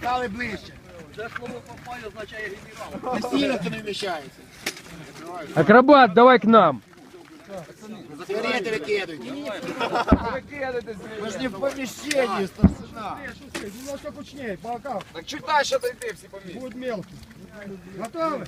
Стали ближче. Це слово попай означає генерал. Постійно це не вміщається. Акробат, давай к нам. Сигарети викидуйте. Ми ж не в поміщенні, старшина. Немножко кучнее, пока. Так читай, що дойти всі помісті. Будет мелкий. Готовы?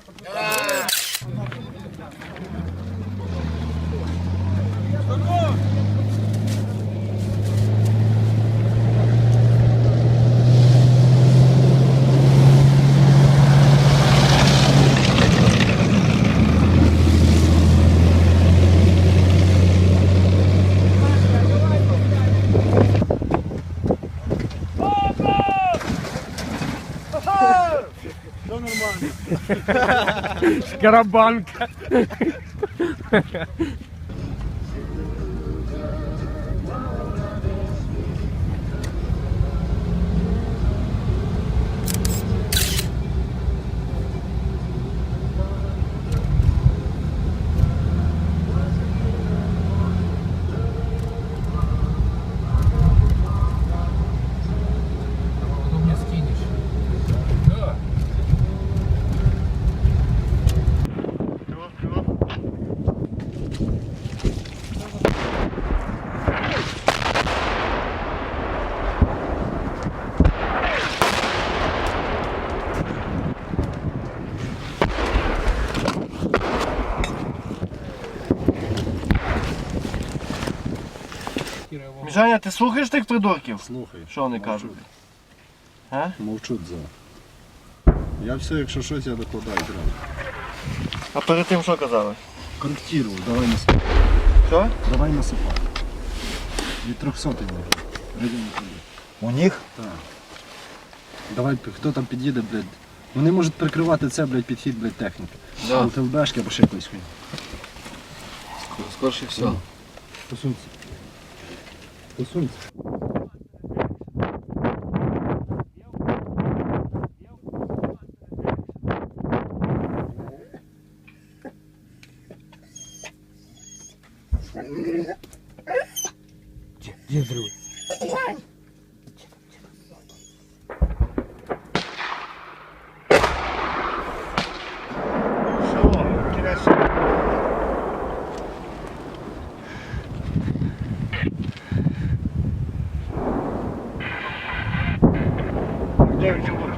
Scarabunk. Женя, ти слухаєш тих придурків? Слухай, Що вони кажуть? мовчуть за. Я все, якщо щось, я докладаю зразу. А перед тим що казали? Корректировал, давай насыпай. Що? Давай насыпай. Від 300 може. У них? Так. Давай, хто там під'їде, блядь. Вони можуть прикривати це, блядь, підхід, блядь, техніки. Да. ЛТВБшки або ще якоїсь хуйні. Скорше все. Посунься. Isso Дедруй.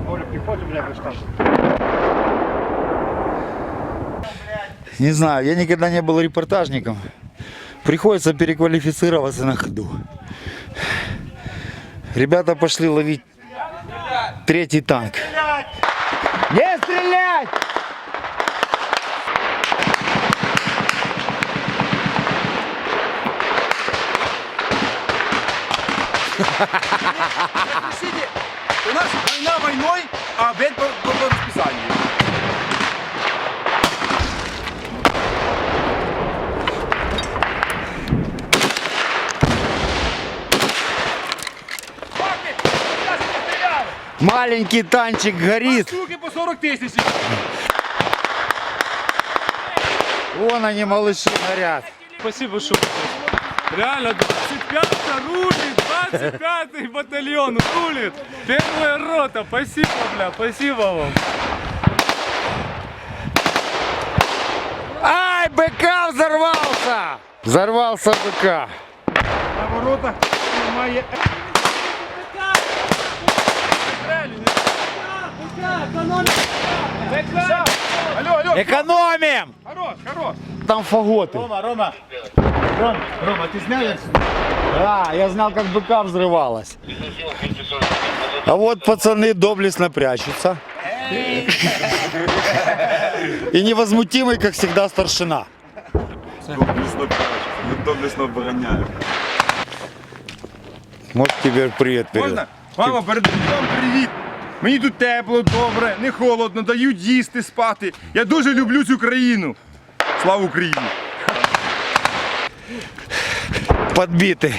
Посунься. Не знаю, я никогда не был репортажником. Приходится переквалифицироваться на ходу. Ребята пошли ловить третий танк. Не стрелять! У нас война войной, а обед по, по, по расписанию. Маленький танчик горит. Штуки по 40 тысяч. Вон они, малыши, горят. Спасибо, что Реально, 25 рулит, 25 батальон рулит. Первая рота, спасибо, бля, спасибо вам. Ай, БК взорвался! Взорвался БК. На воротах. Алло, алло, Экономим! хорош, хорош. Там фаготы. Рома, Рома. Ром, Рома, ти зняв як? Да, я знал, как БК взрывалась. А вот пацаны доблестно прячутся. И невозмутимый, как всегда, старшина. Доблесно обороняю. Может, тебе привет передать. Можна? Мама, передаю вам привіт. Мені тут тепло, добре, не холодно, дають їсти, спати. Я дуже люблю цю країну. Слава Україні! Подбитый.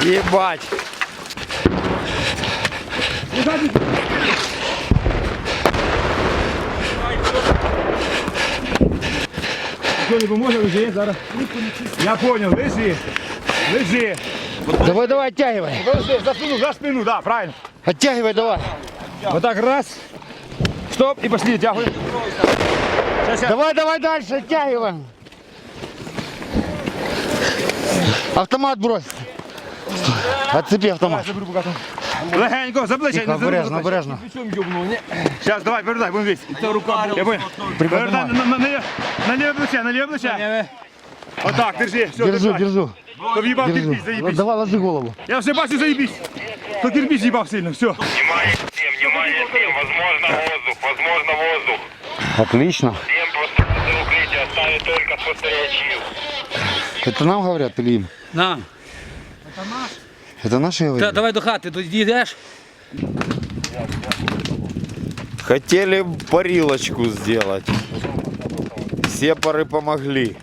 Ебать. Хто не поможе, лежи зараз. Я понял, лежи. Лежи. Давай, давай, оттягивай. Подожди, за спину, за спину, да, правильно. Оттягивай, давай. Вот так раз. Стоп и пошли, сейчас. Давай, давай дальше, оттягиваем. Автомат брось. Отцепи автомат. Легенько, за Тихо, не обережно, обережно. Сейчас, давай, передай, будем вместе. Я понял. Передай на, на, на, леве- на левое плече, на левое плече. Вот так, держи, все, Держу, держу, Чтоб ебал держу. кирпич, Ну, заебись. Давай, ложи голову. Я все бачу, заебись. То кирпич ебал сильно, все. Внимание всем, внимание всем, возможно воздух, возможно воздух. Отлично. Всем просто после укрытия оставить только реачив. Это нам говорят или им? На, Это наши говорят? та, давай до хати, тоді йдеш. Хотели парилочку сделать. Сепары помогли.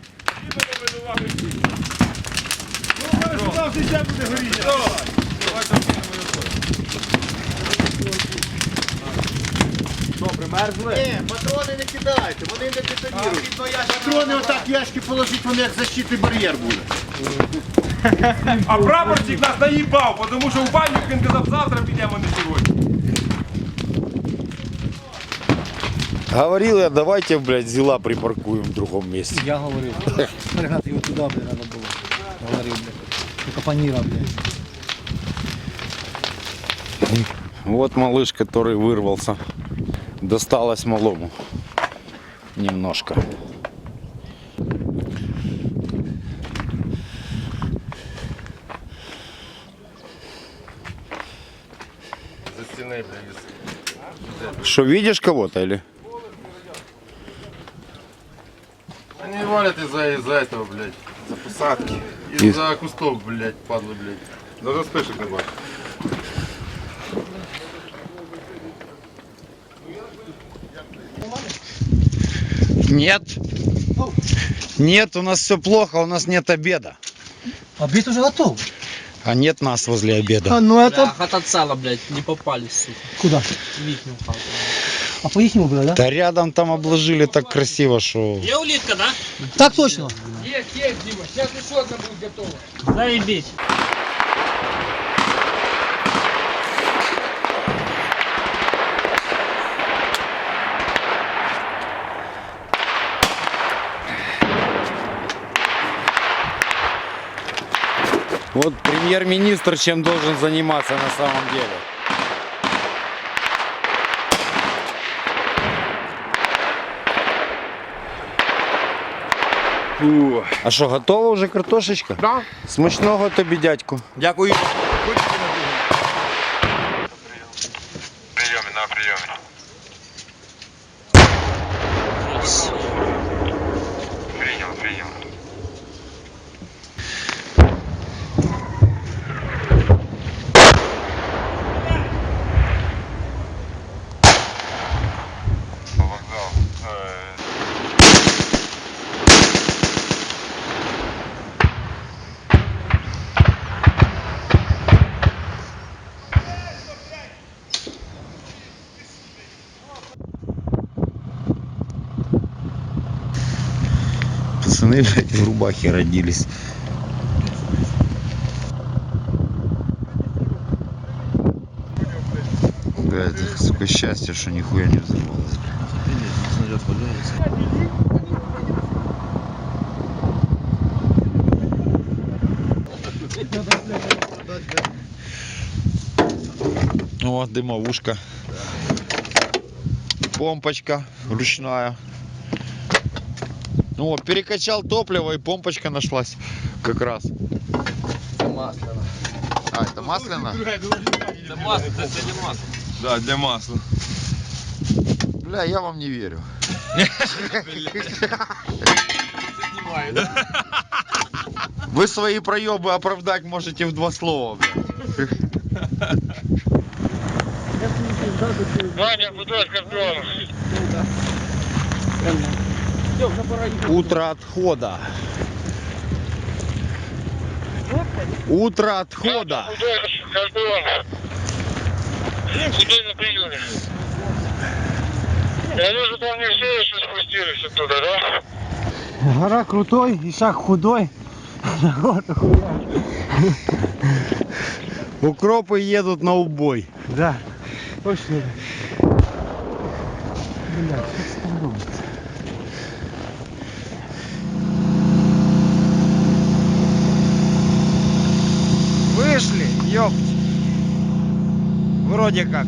Ні, патрони не кидайте, вони не детонірують. Патрони отак ящики положіть, вони як защитний бар'єр буде. А прапорщик нас наїбав, тому що в баню він казав, завтра підемо, не сьогодні. Говорил я, давайте, блядь, зела припаркуем в другом месте. Я говорив. Перегнати його туди, блядь, треба було. Говорив, блядь. Капаніра, блядь. Вот малыш, который вырвался. Досталось малому. Немножко. Что, видишь кого-то или? Они валят из-за из этого, блядь, за посадки. Из- Из-за кустов, блядь, падлы, блядь. Даже вспышек не бачу. Нет. Нет, у нас все плохо, у нас нет обеда. Обід уже готов. А нет нас возле обеда. А, ну это... хата цела, блядь, не попались, сука. Куда? В їхню хату. А по їхньому было, да? Да рядом там обложили так красиво, что... Є улітка, да? Так точно. Есть, есть, Дима, сейчас еще одна будет готова. Заебись. Вот премьер-министр чем должен заниматься на самом деле. А що, готова вже картошечка? Да. Смачного тобі, дядьку. Дякую. Приеме, на приеме. Принял, принял. Вокзал. Э, Пацаны, блядь, в рубахе родились. Бля, это, сука, счастье, что нихуя не взорвалось. Вот дымовушка. Помпочка ручная. Ну вот, перекачал топливо и помпочка нашлась как раз. А, это масляно? Це масло, це сьогодні масло. Да, для масла. Бля, я вам не верю. Вы свои проебы оправдать можете в два слова, бля. Ваня, куда скорпион? Утро отхода. Утро отхода. Скорпион. Худой на приеме. Я вижу, там не все еще спустились оттуда, да? Гора крутой и шаг худой. Укропы едут на убой. Да, точно. Вышли, ёпть. Вроде как.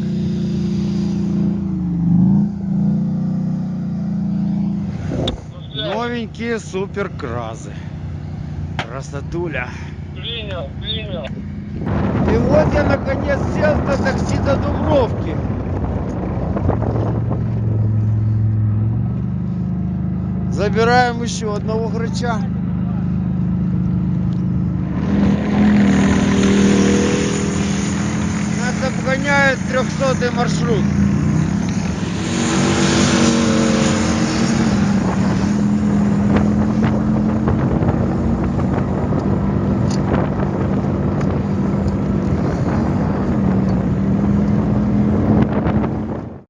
Новенькие суперкразы. Красотуля. Принял, принял. И вот я наконец сел на такси до Дубровки. Забираем еще одного грача. Обгоняет 300 маршрут.